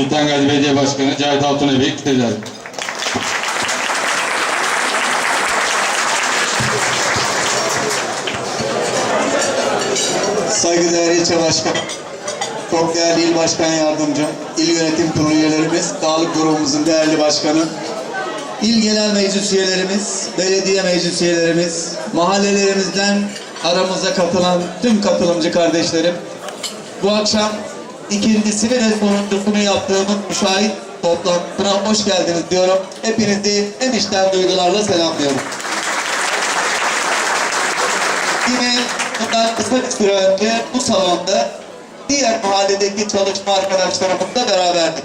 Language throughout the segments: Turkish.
Sultan Gazi Belediye Başkanı Cahit Altunevi kiteceğiz. Saygıdeğer ilçe başkan, çok değerli il başkan yardımcım, il yönetim kurulu üyelerimiz, dağlık grubumuzun değerli başkanı, il genel meclis üyelerimiz, belediye meclis üyelerimiz, mahallelerimizden aramıza katılan tüm katılımcı kardeşlerim, bu akşam ikincisini ve sonuncusunu yaptığımız müşahit toplantısına hoş geldiniz diyorum. Hepinizi en içten duygularla selamlıyorum. Yine bundan kısa bir süre önce bu salonda diğer mahalledeki çalışma arkadaşlarımızla beraberdik.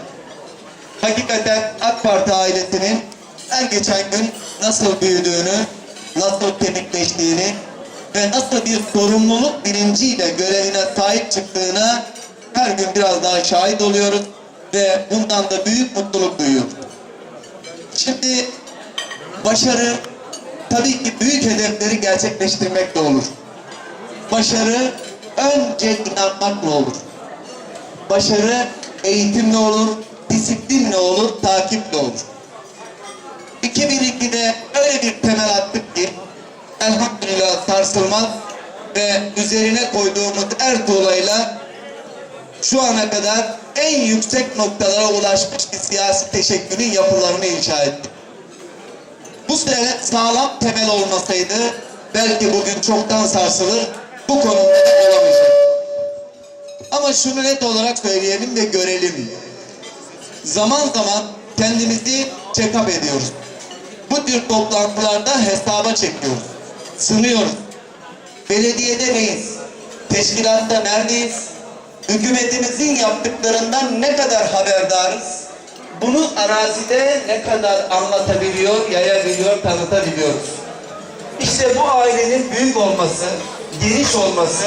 Hakikaten AK Parti ailesinin her geçen gün nasıl büyüdüğünü, nasıl kemikleştiğini ve nasıl bir sorumluluk bilinciyle görevine sahip çıktığına her gün biraz daha şahit oluyoruz ve bundan da büyük mutluluk duyuyoruz. Şimdi başarı tabii ki büyük hedefleri gerçekleştirmekle olur. Başarı önce inanmakla olur. Başarı eğitimle olur, disiplinle olur, takiple olur. 2002'de öyle bir temel attık ki elhamdülillah sarsılmaz ve üzerine koyduğumuz er tuğlayla şu ana kadar en yüksek noktalara ulaşmış bir siyasi teşekkülün yapılarını inşa ettik. Bu sene sağlam temel olmasaydı belki bugün çoktan sarsılır, bu konuda da olamayacak. Ama şunu net olarak söyleyelim ve görelim. Zaman zaman kendimizi check-up ediyoruz. Bu tür toplantılarda hesaba çekiyoruz. Sınıyoruz. Belediyede neyiz? Teşkilatta neredeyiz? Hükümetimizin yaptıklarından ne kadar haberdarız? Bunu arazide ne kadar anlatabiliyor, yayabiliyor, tanıtabiliyoruz. İşte bu ailenin büyük olması, geniş olması,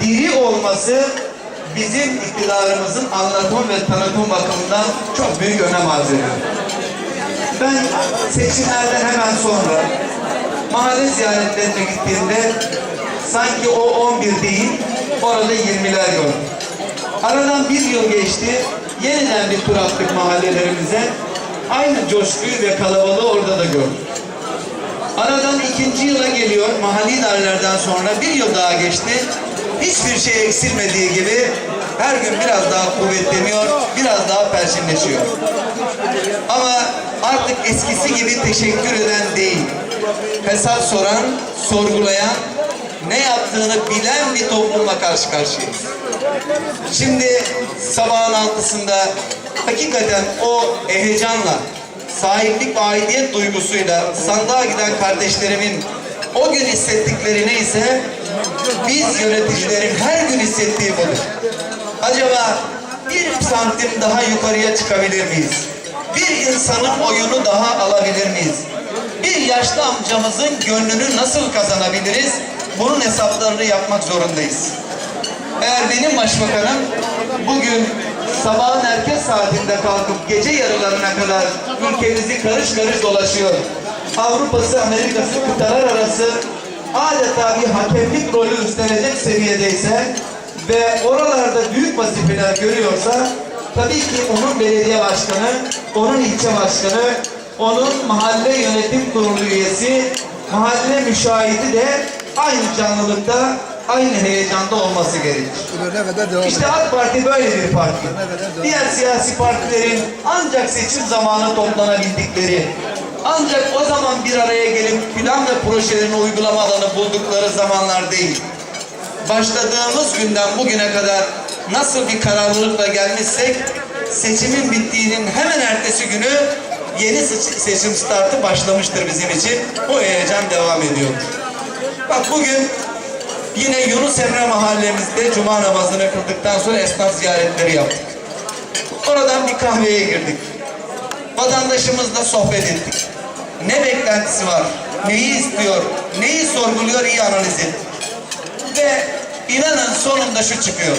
diri olması bizim iktidarımızın anlatım ve tanıtım bakımından çok büyük önem arz ediyor. Ben seçimlerden hemen sonra mahalle ziyaretlerine gittiğimde sanki o 11 değil, orada 20'ler gördüm. Aradan bir yıl geçti, yeniden bir tur attık mahallelerimize. Aynı coşkuyu ve kalabalığı orada da gördüm. Aradan ikinci yıla geliyor, mahalli idarelerden sonra bir yıl daha geçti. Hiçbir şey eksilmediği gibi her gün biraz daha kuvvetleniyor, biraz daha perçinleşiyor. Ama artık eskisi gibi teşekkür eden değil, hesap soran, sorgulayan, ne yaptığını bilen bir toplumla karşı karşıyayız. Şimdi sabahın altısında hakikaten o heyecanla, sahiplik ve aidiyet duygusuyla sandığa giden kardeşlerimin o gün hissettikleri neyse biz yöneticilerin her gün hissettiği budur. Acaba bir santim daha yukarıya çıkabilir miyiz? Bir insanın oyunu daha alabilir miyiz? Bir yaşlı amcamızın gönlünü nasıl kazanabiliriz? Bunun hesaplarını yapmak zorundayız. Eğer benim başbakanım bugün sabahın erken saatinde kalkıp gece yarılarına kadar ülkemizi karış karış dolaşıyor. Avrupa'sı, Amerika'sı, kıtalar arası adeta bir hakemlik rolü üstlenecek seviyedeyse ve oralarda büyük vazifeler görüyorsa tabii ki onun belediye başkanı, onun ilçe başkanı, onun mahalle yönetim kurulu üyesi, mahalle müşahidi de aynı canlılıkta, aynı heyecanda olması gerekir. İşte AK Parti böyle bir parti. Diğer siyasi partilerin ancak seçim zamanı toplanabildikleri, ancak o zaman bir araya gelip plan ve projelerini uygulama alanı buldukları zamanlar değil. Başladığımız günden bugüne kadar nasıl bir kararlılıkla gelmişsek, seçimin bittiğinin hemen ertesi günü yeni seç- seçim startı başlamıştır bizim için. Bu heyecan devam ediyor. Bak bugün Yine Yunus Emre mahallemizde cuma namazını kıldıktan sonra esnaf ziyaretleri yaptık. Oradan bir kahveye girdik. Vatandaşımızla sohbet ettik. Ne beklentisi var, neyi istiyor, neyi sorguluyor iyi analiz ettik. Ve inanın sonunda şu çıkıyor.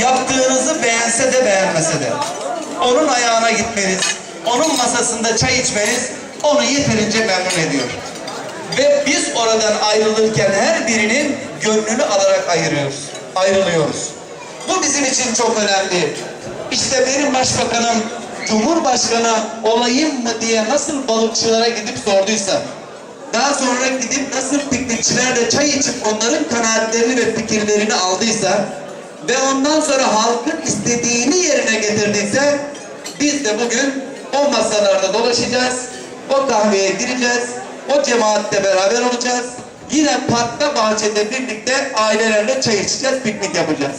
Yaptığınızı beğense de beğenmese de. Onun ayağına gitmeniz, onun masasında çay içmeniz onu yeterince memnun ediyor. Ve biz oradan ayrılırken her birinin gönlünü alarak ayırıyoruz, ayrılıyoruz. Bu bizim için çok önemli. İşte benim başbakanım Cumhurbaşkanı olayım mı diye nasıl balıkçılara gidip sorduysa daha sonra gidip nasıl piknikçilerle çay içip onların kanaatlerini ve fikirlerini aldıysa ve ondan sonra halkın istediğini yerine getirdiyse biz de bugün o masalarda dolaşacağız, o kahveye gireceğiz, o cemaatle beraber olacağız. Yine parkta bahçede birlikte ailelerle çay içeceğiz, piknik yapacağız.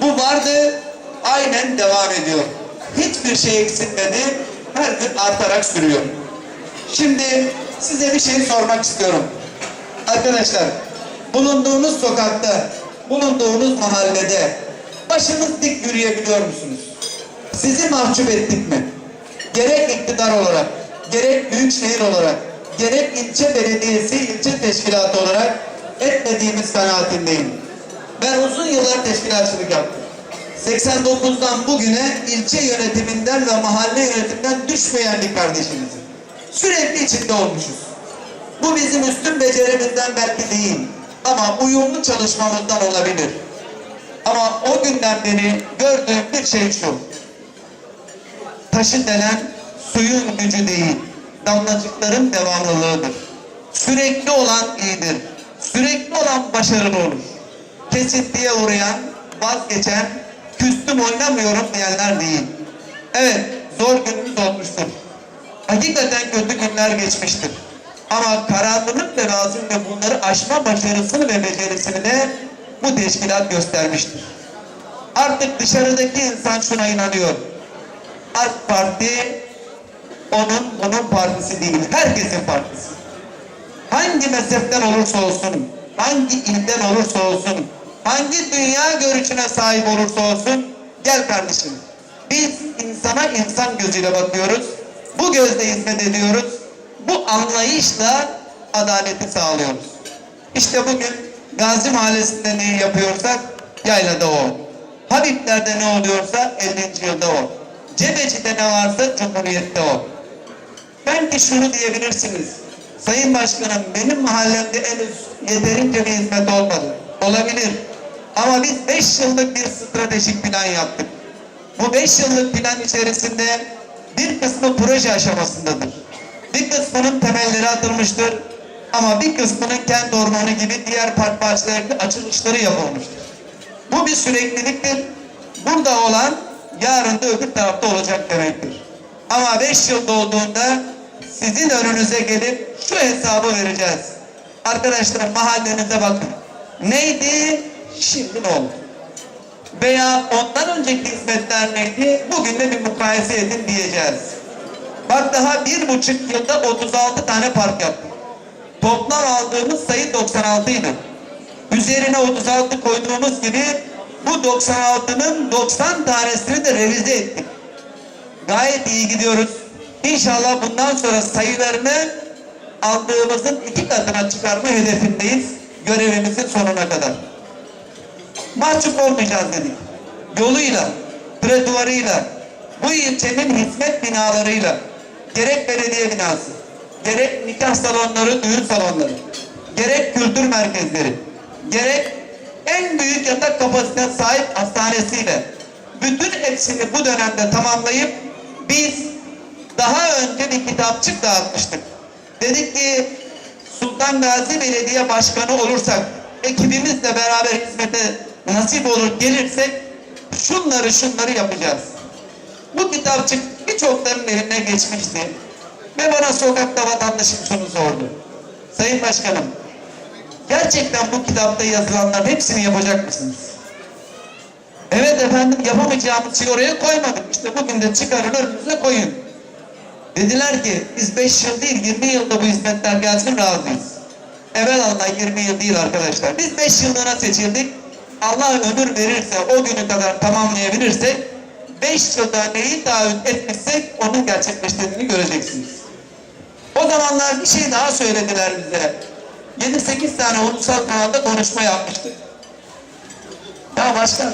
Bu vardı, aynen devam ediyor. Hiçbir şey eksilmedi, her gün artarak sürüyor. Şimdi size bir şey sormak istiyorum. Arkadaşlar, bulunduğunuz sokakta, bulunduğunuz mahallede başınız dik yürüyebiliyor musunuz? Sizi mahcup ettik mi? Gerek iktidar olarak, gerek büyükşehir olarak, gerek ilçe belediyesi, ilçe teşkilatı olarak etmediğimiz kanaatindeyim. Ben uzun yıllar teşkilatçılık yaptım. 89'dan bugüne ilçe yönetiminden ve mahalle yönetiminden düşmeyen bir kardeşimiz. Sürekli içinde olmuşuz. Bu bizim üstün becerimizden belki değil. Ama uyumlu çalışmamızdan olabilir. Ama o günden beri gördüğüm bir şey şu. Taşı denen suyun gücü değil, damlacıkların devamlılığıdır. Sürekli olan iyidir. Sürekli olan başarılı olur. Kesintiye uğrayan, vazgeçen, küstüm oynamıyorum diyenler değil. Evet, zor günümüz olmuştur. Hakikaten kötü günler geçmiştir. Ama kararlılık ve azimle bunları aşma başarısını ve becerisini de bu teşkilat göstermiştir. Artık dışarıdaki insan şuna inanıyor. AK Parti onun bunun partisi değil. Herkesin partisi. Hangi mezhepten olursa olsun, hangi ilden olursa olsun, hangi dünya görüşüne sahip olursa olsun, gel kardeşim. Biz insana insan gözüyle bakıyoruz. Bu gözle hizmet ediyoruz. Bu anlayışla adaleti sağlıyoruz. İşte bugün Gazi Mahallesi'nde neyi yapıyorsak yaylada o. Habibler'de ne oluyorsa 50. yılda o. Cebeci'de ne varsa Cumhuriyet'te o. Belki şunu diyebilirsiniz. Sayın Başkanım benim mahallemde henüz yeterince bir hizmet olmadı. Olabilir. Ama biz 5 yıllık bir stratejik plan yaptık. Bu 5 yıllık plan içerisinde bir kısmı proje aşamasındadır. Bir kısmının temelleri atılmıştır. Ama bir kısmının kent ormanı gibi diğer park bahçelerinde açılışları yapılmıştır. Bu bir sürekliliktir. Burada olan yarın da öbür tarafta olacak demektir. Ama beş yıl dolduğunda sizin önünüze gelip şu hesabı vereceğiz. Arkadaşlar mahallenize bakın. Neydi? Şimdi ne oldu? Veya ondan önceki hizmetler neydi? Bugün de bir mukayese edin diyeceğiz. Bak daha bir buçuk yılda 36 tane park yaptık. Toplam aldığımız sayı 96 idi. Üzerine 36 koyduğumuz gibi bu 96'nın 90 tanesini de revize ettik. Gayet iyi gidiyoruz. İnşallah bundan sonra sayılarını aldığımızın iki katına çıkarma hedefindeyiz. Görevimizin sonuna kadar. Mahcup olmayacağız dedik. Yoluyla, tretuarıyla, bu ilçenin hizmet binalarıyla, gerek belediye binası, gerek nikah salonları, düğün salonları, gerek kültür merkezleri, gerek en büyük yatak kapasitesine sahip hastanesiyle bütün hepsini bu dönemde tamamlayıp biz daha önce bir kitapçık dağıtmıştık. Dedik ki Sultan Gazi Belediye Başkanı olursak ekibimizle beraber hizmete nasip olur gelirsek şunları şunları yapacağız. Bu kitapçık birçoklarının eline geçmişti. Ve bana sokakta vatandaşım şunu sordu. Sayın Başkanım, gerçekten bu kitapta yazılanların hepsini yapacak mısınız? Evet efendim yapamayacağımız şeyi oraya koymadık. İşte bugün de çıkarın önünüze koyun. Dediler ki biz 5 yıl değil 20 yılda bu hizmetler gelsin razıyız. Evet Allah 20 yıl değil arkadaşlar. Biz 5 yıllığına seçildik. Allah ömür verirse o günü kadar tamamlayabilirsek 5 yılda neyi taahhüt etmişsek onun gerçekleştiğini göreceksiniz. O zamanlar bir şey daha söylediler bize. 7-8 tane ulusal kanalda konuşma yapmıştık. Ya başkan